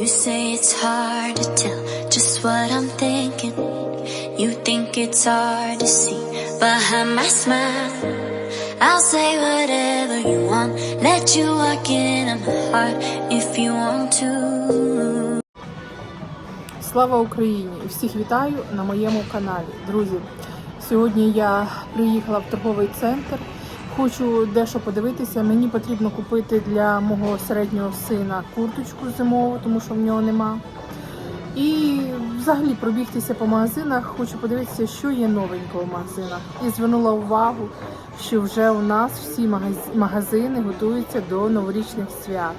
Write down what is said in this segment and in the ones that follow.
You say it's hard to tell just what I'm thinking. You think it's hard to see behind my smile. I'll say whatever you want, let you walk into my heart if you want to. Слава Україні! І всіх вітаю на моєму каналі. Друзі, сьогодні я приїхала в торговий центр. Хочу дещо подивитися. Мені потрібно купити для мого середнього сина курточку зимову, тому що в нього нема. І взагалі пробігтися по магазинах, хочу подивитися, що є новенького в магазинах. І звернула увагу, що вже у нас всі магазини готуються до новорічних свят.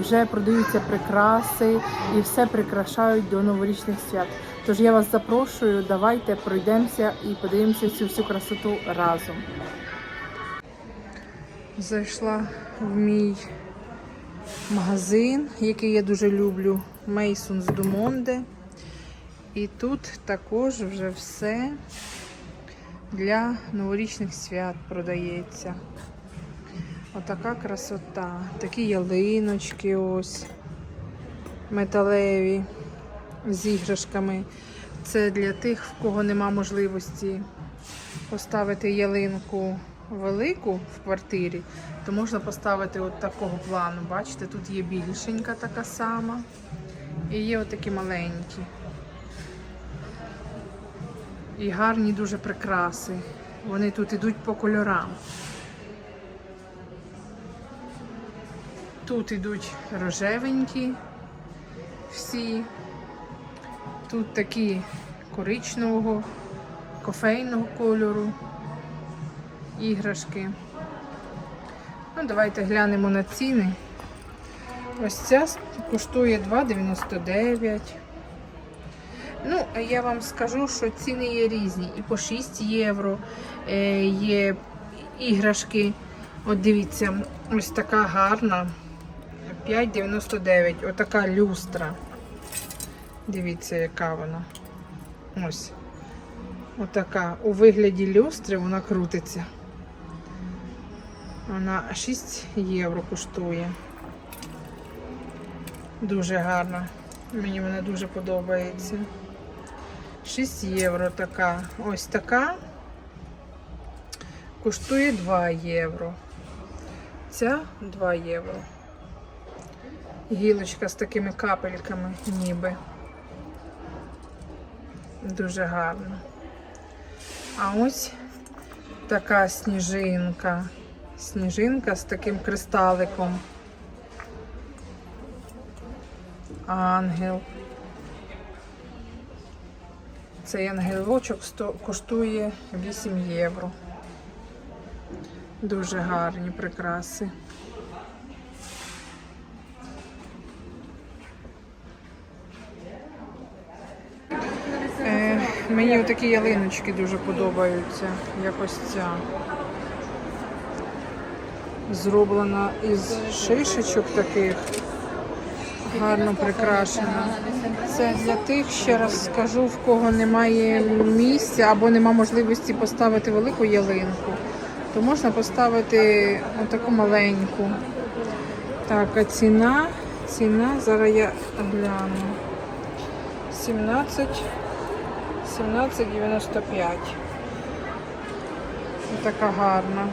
Вже продаються прикраси і все прикрашають до новорічних свят. Тож я вас запрошую, давайте пройдемося і подивимося цю всю красоту разом. Зайшла в мій магазин, який я дуже люблю, Masons Dumont. І тут також вже все для новорічних свят продається. Отака красота. Такі ялиночки ось металеві з іграшками. Це для тих, в кого нема можливості поставити ялинку велику в квартирі, то можна поставити от такого плану. Бачите, тут є більшенька така сама. І є отакі маленькі. І гарні дуже прикраси. Вони тут ідуть по кольорам. Тут ідуть рожевенькі всі. Тут такі коричневого, кофейного кольору іграшки. Ну, давайте глянемо на ціни. Ось ця коштує 2,99. Ну, я вам скажу, що ціни є різні. І по 6 євро е, є іграшки. От дивіться, ось така гарна. 5,99. Отака люстра. Дивіться, яка вона. Ось. Отака. У вигляді люстри вона крутиться. Вона 6 євро коштує. Дуже гарна. Мені вона дуже подобається. 6 євро така. Ось така. Коштує 2 євро. Ця 2 євро. Гілочка з такими капельками, ніби. Дуже гарно. А ось така сніжинка. Сніжинка з таким кристаликом. Ангел. Цей ангелочок коштує 8 євро. Дуже гарні прикраси. Е, мені такі ялиночки дуже подобаються. Якось ця. Зроблена із шишечок таких. Гарно прикрашена. Це для тих, ще раз скажу, в кого немає місця або нема можливості поставити велику ялинку, то можна поставити отаку маленьку. Так, а ціна, ціна, зараз я гляну. 17, 17,95. Така гарна.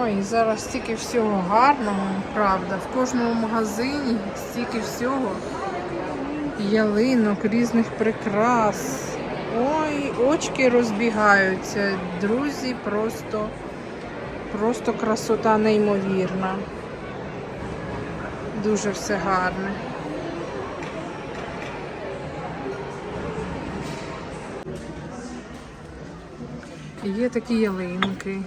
Ой, зараз стільки всього гарного, правда. В кожному магазині стільки всього. Ялинок, різних прикрас. Ой, очки розбігаються. Друзі, просто, просто красота неймовірна. Дуже все гарне. Є такі ялинки.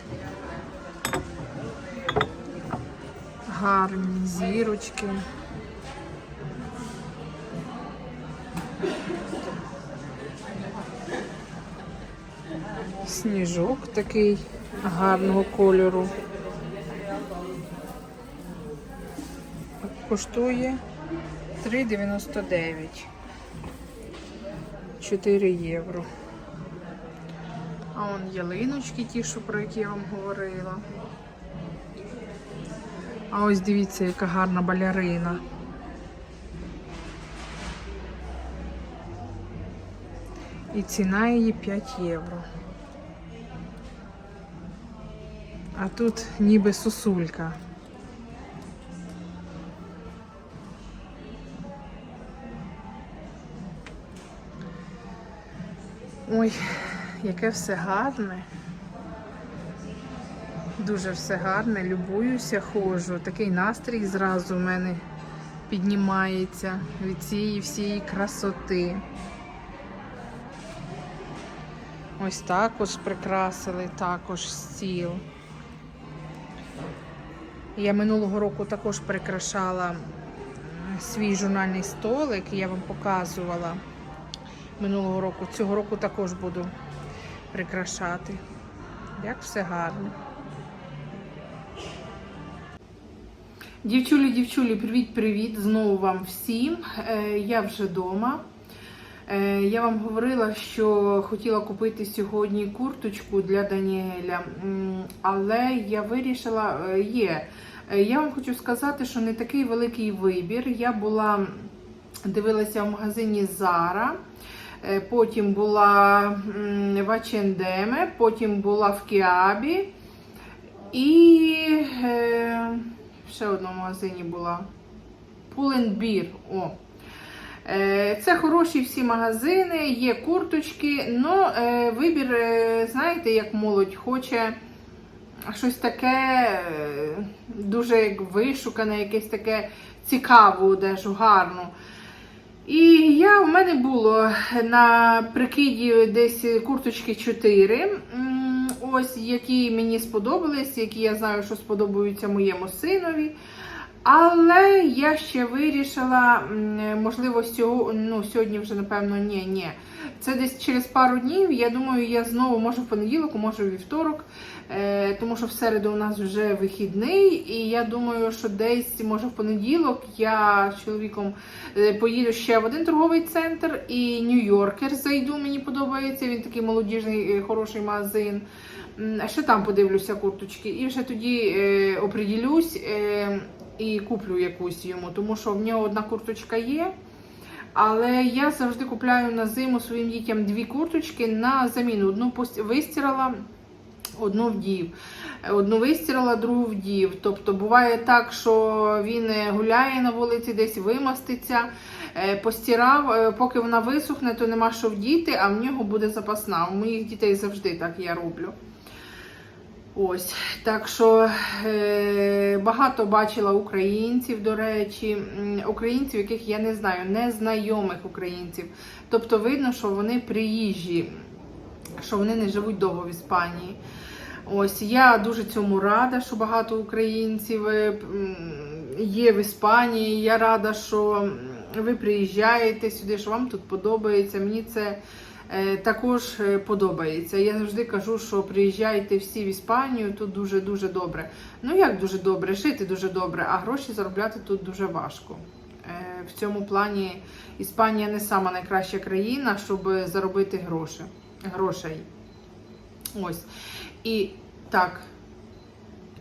Гарні зірочки. Сніжок такий гарного кольору. Коштує 3,99. 4 євро. А он ялиночки ті, що про які я вам говорила. А ось дивіться, яка гарна балерина. І ціна її 5 євро. А тут ніби сосулька. Ой, яке все гарне. Дуже все гарне, любуюся, ходжу. Такий настрій зразу в мене піднімається від цієї всієї красоти. Ось також прикрасили також стіл. Я минулого року також прикрашала свій журнальний столик, я вам показувала минулого року. Цього року також буду прикрашати. Як все гарно. Дівчулі, дівчулі, привіт-привіт! Знову вам всім. Е, Я вже вдома. Е, Я вам говорила, що хотіла купити сьогодні курточку для Даніеля, але я вирішила, е, є. Я вам хочу сказати, що не такий великий вибір. Я була дивилася в магазині е, потім була в H&M, потім була в Кіабі і ще в одному магазині була Pull&Bear. О. Е, Це хороші всі магазини, є курточки, але вибір, е, знаєте, як молодь хоче щось таке е, дуже вишукане, якесь таке цікаву одежу, гарну. І я в мене було на прикиді десь курточки 4. Ось які мені сподобались, які я знаю, що сподобаються моєму синові. Але я ще вирішила, можливо, сього- ну, сьогодні вже, напевно, ні, ні. Це десь через пару днів. Я думаю, я знову може в понеділок, може в вівторок, е, тому що в середу у нас вже вихідний. І я думаю, що десь, може, в понеділок я з чоловіком е, поїду ще в один торговий центр і Нью-Йоркер зайду. Мені подобається. Він такий молодіжний, е, хороший магазин. А ще там подивлюся курточки, і вже тоді е, оприділюсь е, і куплю якусь йому, тому що в нього одна курточка є. Але я завжди купляю на зиму своїм дітям дві курточки на заміну. Одну вистирала, одну вдів. Одну вистирала, другу вдів. Тобто буває так, що він е, гуляє на вулиці, десь вимаститься, е, постирав, е, поки вона висохне, то нема що вдіти, а в нього буде запасна. У моїх дітей завжди так я роблю. Ось, так що е, багато бачила українців, до речі, українців, яких я не знаю, незнайомих українців. Тобто видно, що вони приїжджі, що вони не живуть довго в Іспанії. Ось я дуже цьому рада, що багато українців е, є в Іспанії. Я рада, що ви приїжджаєте сюди, що вам тут подобається. Мені це також е, подобається. Я завжди кажу, що приїжджайте всі в Іспанію, тут дуже-дуже добре. Ну як дуже добре, жити дуже добре, а гроші заробляти тут дуже важко. Е, В цьому плані Іспанія не сама найкраща країна, щоб заробити гроші. грошей. Ось. І так,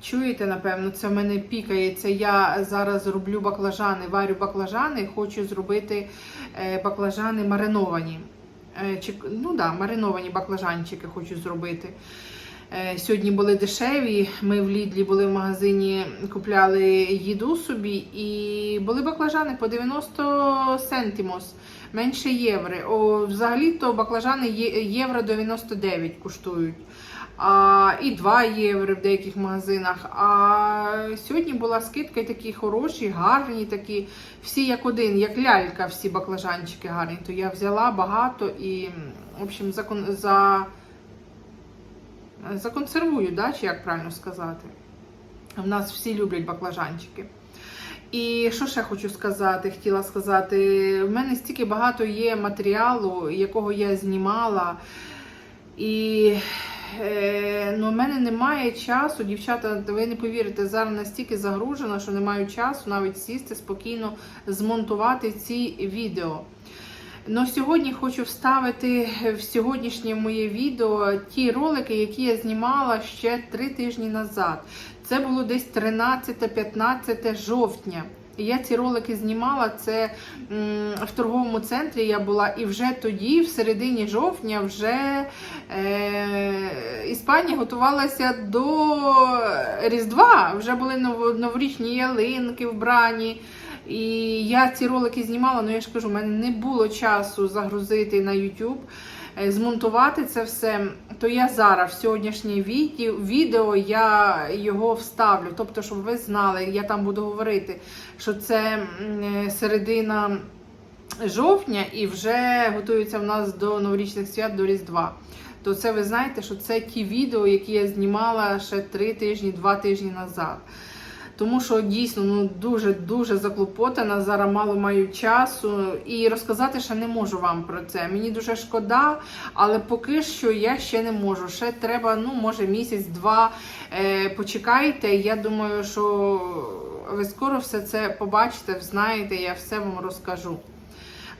чуєте, напевно, це в мене пікається. Я зараз роблю баклажани, варю баклажани, хочу зробити е, баклажани мариновані. Е, ну да, мариновані баклажанчики хочу зробити. Е, Сьогодні були дешеві. Ми в Лідлі були в магазині, купляли їду собі, і були баклажани по 90 сентимос, менше євро. Взагалі-то баклажани євро 99 коштують. А, і 2 євро в деяких магазинах. А сьогодні була скидка і такі хороші, гарні, такі, всі як один, як лялька, всі баклажанчики гарні. То я взяла багато і, в общем, закон, за, законсервую, да, чи як правильно сказати. В нас всі люблять баклажанчики. І що ще хочу сказати, хотіла сказати, в мене стільки багато є матеріалу, якого я знімала. І ну, в мене немає часу, дівчата, ви не повірите, зараз настільки загружена, що не маю часу навіть сісти спокійно змонтувати ці відео. Но сьогодні хочу вставити в сьогоднішнє моє відео ті ролики, які я знімала ще три тижні назад. Це було десь 13-15 жовтня. Я ці ролики знімала це в торговому центрі. Я була, і вже тоді, в середині жовтня, вже е, Іспанія готувалася до Різдва. Вже були новорічні ялинки вбрані. І я ці ролики знімала, але я ж кажу, в мене не було часу загрузити на YouTube, змонтувати це все. То я зараз в сьогоднішнє відео, я його вставлю. Тобто, щоб ви знали, я там буду говорити, що це е, середина жовтня і вже готується в нас до новорічних свят, до Різдва. То це ви знаєте, що це ті відео, які я знімала ще три тижні, два тижні назад. Тому що дійсно ну дуже дуже заклопотана. Зараз мало маю часу і розказати ще не можу вам про це. Мені дуже шкода, але поки що я ще не можу. Ще треба, ну може місяць-два. Е, почекайте. Я думаю, що ви скоро все це побачите, знаєте, я все вам розкажу.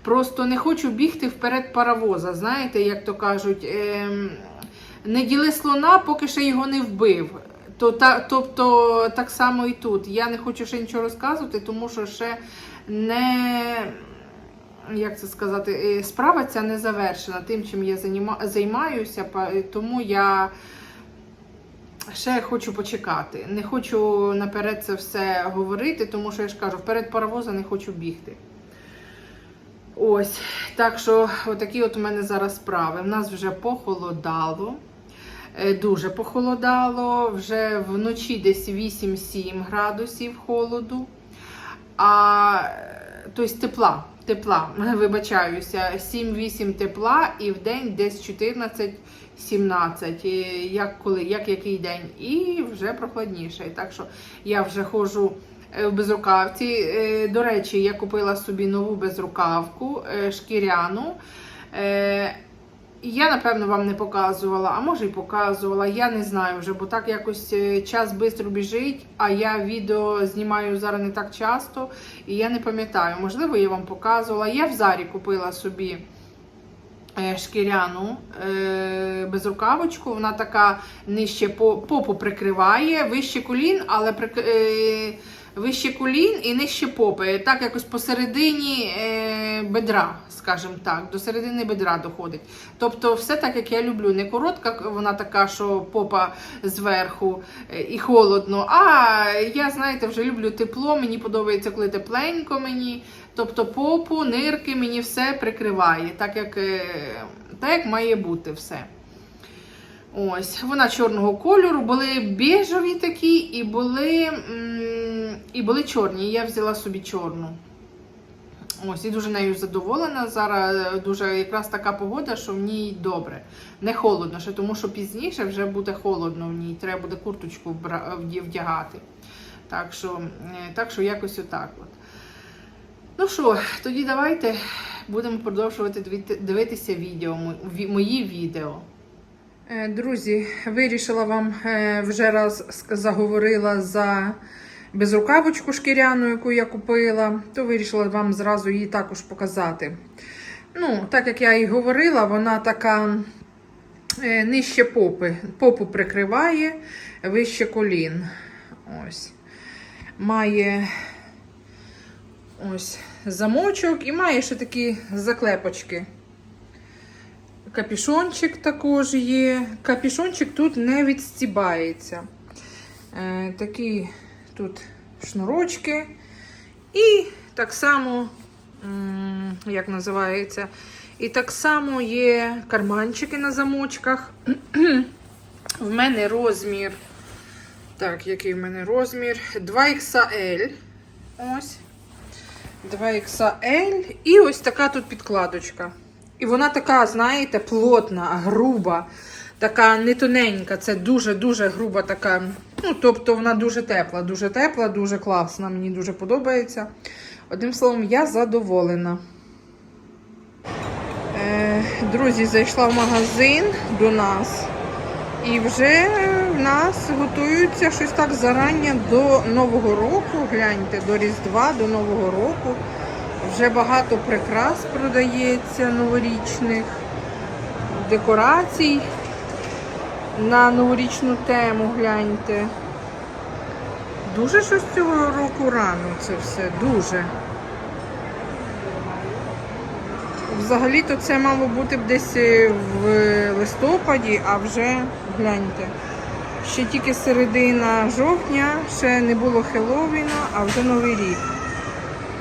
Просто не хочу бігти вперед паровоза. Знаєте, як то кажуть, ем, не діли слона, поки ще його не вбив. То, та, тобто так само і тут. Я не хочу ще нічого розказувати, тому що ще не. Як це сказати, е, справа ця не завершена тим, чим я займаюся, тому я ще хочу почекати. Не хочу наперед це все говорити, тому що я ж кажу, вперед паровоза не хочу бігти. Ось, так що отакі от у мене зараз справи. У нас вже похолодало. Е, Дуже похолодало, вже вночі десь 8-7 градусів холоду. А тобто тепла, тепла, вибачаюся, 7-8 тепла і в день десь 14-17, як коли, як який день, і вже прохладніше. Так що я вже ходжу е, в безрукавці. Е, До речі, я купила собі нову безрукавку шкіряну. Я, напевно, вам не показувала, а може й показувала, я не знаю вже, бо так якось е, час швидко біжить, а я відео знімаю зараз не так часто, і я не пам'ятаю, можливо, я вам показувала. Я в Зарі купила собі е, шкіряну е, безрукавочку, вона така нижче по- попу прикриває, вище колін, але прик- вище колін і нижче попи. Так якось посередині е, бедра, скажімо так, до середини бедра доходить. Тобто, все так, як я люблю. Не коротка, вона така, що попа зверху е, і холодно. А я, знаєте, вже люблю тепло. Мені подобається, коли тепленько мені. Тобто попу, нирки мені все прикриває, так як, е, так як має бути все. Ось, вона чорного кольору, були біжеві такі і були, м, і були чорні. і Я взяла собі чорну. Ось, і дуже нею задоволена. Зараз е, дуже якраз така погода, що в ній добре. Не холодно, ще тому що пізніше вже буде холодно в ній. Треба буде курточку вдягати. Так що, е, так що якось отак. От. Ну що, тоді давайте будемо продовжувати дивитися відео, мої відео. Е, Друзі, вирішила вам е, вже раз заговорила за безрукавочку шкіряну, яку я купила, то вирішила вам зразу її також показати. Ну, так як я і говорила, вона така е, нижче попи. Попу прикриває, вище колін. Ось. Має ось замочок і має ще такі заклепочки. Капішончик також є. Капішончик тут не відстібається. Е, такі тут шнурочки. І так само, як називається, і так само є карманчики на замочках. В мене розмір. Так, який в мене розмір? 2XL. Ось. 2XL. І ось така тут підкладочка. І вона така, знаєте, плотна, груба, така не тоненька. Це дуже-дуже груба така. Ну, тобто вона дуже тепла, дуже тепла, дуже класна. Мені дуже подобається. Одним словом, я задоволена. Е, друзі, зайшла в магазин до нас. І вже в нас готуються щось так зарання до Нового року. Гляньте, до Різдва, до Нового року. Вже багато прикрас продається новорічних, декорацій на новорічну тему, гляньте. Дуже щось цього року рано це все, дуже. Взагалі-то це мало бути десь в листопаді, а вже гляньте. Ще тільки середина жовтня, ще не було Хеллоуіна, а вже Новий рік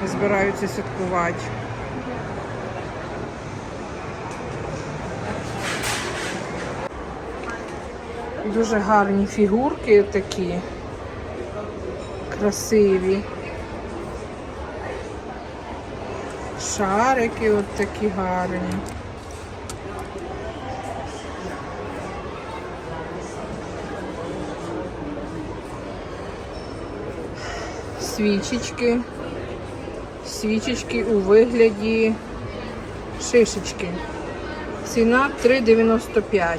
збираються святкувати. Дуже гарні фігурки такі, красиві. Шарики от такі гарні. Свічечки. Свічечки у вигляді шишечки. Ціна 3,95.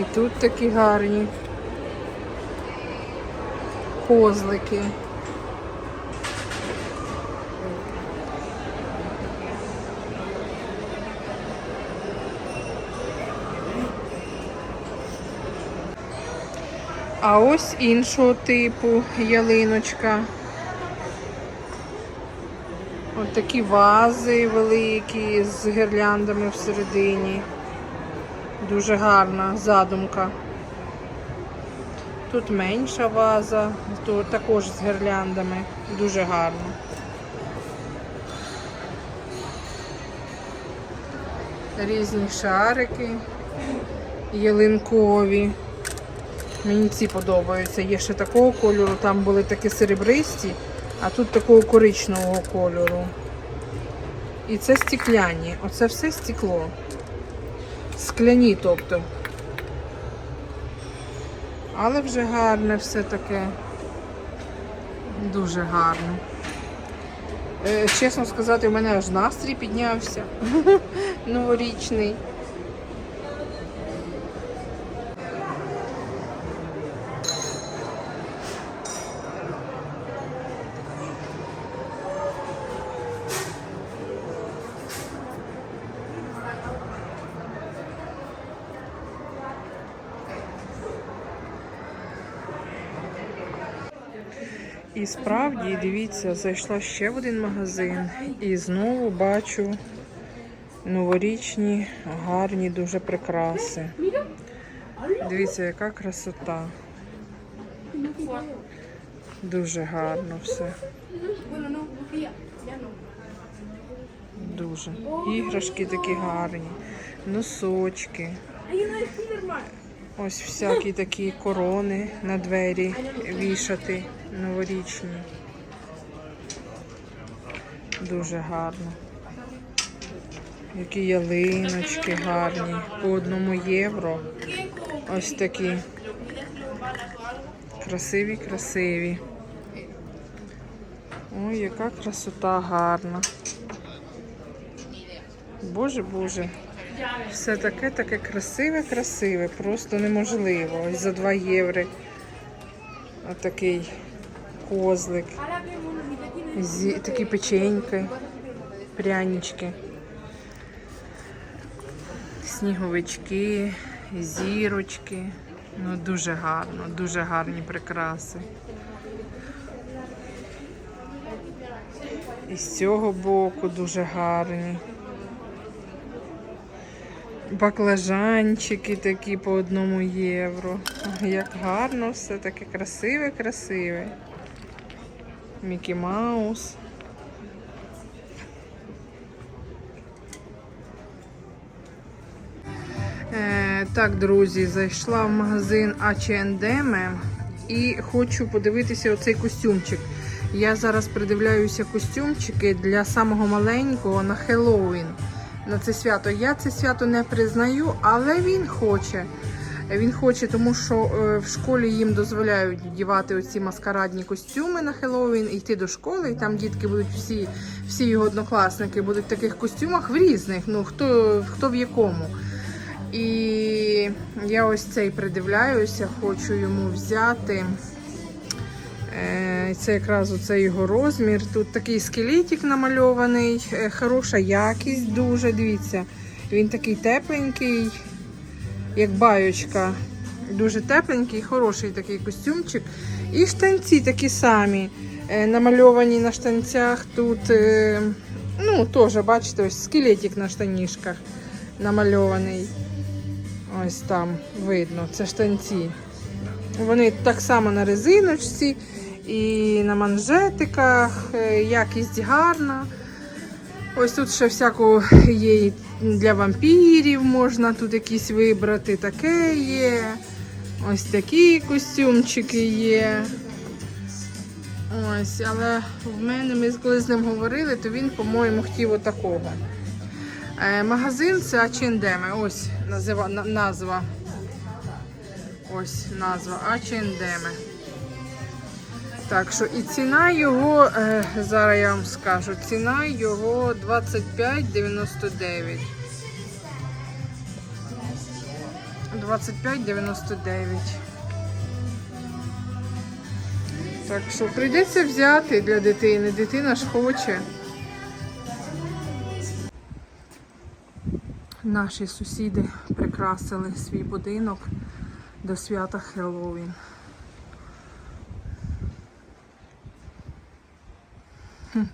І тут такі гарні козлики. А ось іншого типу ялиночка. Ось такі вази великі з гірляндами всередині. Дуже гарна задумка. Тут менша ваза, то також з гірляндами. Дуже гарно. Різні шарики ялинкові. Мені ці подобаються. Є ще такого кольору, там були такі серебристі, а тут такого коричневого кольору. І це стекляні. Оце все стекло. Скляні, тобто. Але вже гарне все таке. Дуже гарне. Е, чесно сказати, у мене аж настрій піднявся. Новорічний. І справді, дивіться, зайшла ще в один магазин і знову бачу новорічні, гарні дуже прикраси. Дивіться, яка красота. Дуже гарно все. Дуже. Іграшки такі гарні, носочки. Ось всякі такі корони на двері вішати новорічні. Дуже гарно. Які ялиночки гарні. По одному євро. Ось такі. Красиві, красиві. Ой, яка красота гарна. Боже, Боже. Все таке таке красиве, красиве, просто неможливо. Ось за 2 євро. Отакий козлик. Зі, такі печеньки, прянички, сніговички, зірочки. Ну, дуже гарно, дуже гарні прикраси. І з цього боку дуже гарні. Баклажанчики такі по одному євро. Як гарно все таке красиве, красиве. Мікі Маус. Е, так, друзі, зайшла в магазин H&M і хочу подивитися оцей костюмчик. Я зараз придивляюся костюмчики для самого маленького на Хеллоуін. На це свято. Я це свято не признаю, але він хоче. Він хоче, тому що е, в школі їм дозволяють вдівати оці маскарадні костюми на Хеллоуін, йти до школи, і там дітки будуть всі, всі його однокласники будуть в таких костюмах в різних. Ну хто, хто в якому. І я ось цей придивляюся, хочу йому взяти. Е, Це якраз оце його розмір. Тут такий скелетик намальований, е, хороша якість, дуже дивіться. Він такий тепленький, як байочка. Дуже тепленький, хороший такий костюмчик. І штанці такі самі. е, Намальовані на штанцях. Тут, е, ну, теж, бачите, ось скелетик на штанішках намальований. Ось там видно, це штанці. Вони так само на резиночці і на манжетиках, е, якість гарна. Ось тут ще всяку є для вампірів, можна тут якісь вибрати, таке є. Ось такі костюмчики є. Ось, але в мене ми коли з ним говорили, то він, по-моєму, хотів отакого. Е, магазин це H&M, ось назва. Ось назва H&M. Так що і ціна його, е, зараз я вам скажу, ціна його 25,99. 25,99. Так що прийдеться взяти для дитини. Дитина ж хоче. Наші сусіди прикрасили свій будинок до свята Хеллоуін. Хм.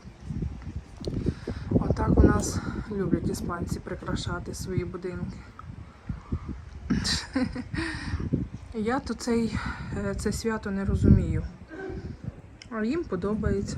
Отак у нас люблять іспанці прикрашати свої будинки. Я то цей, е, це свято не розумію. А їм подобається.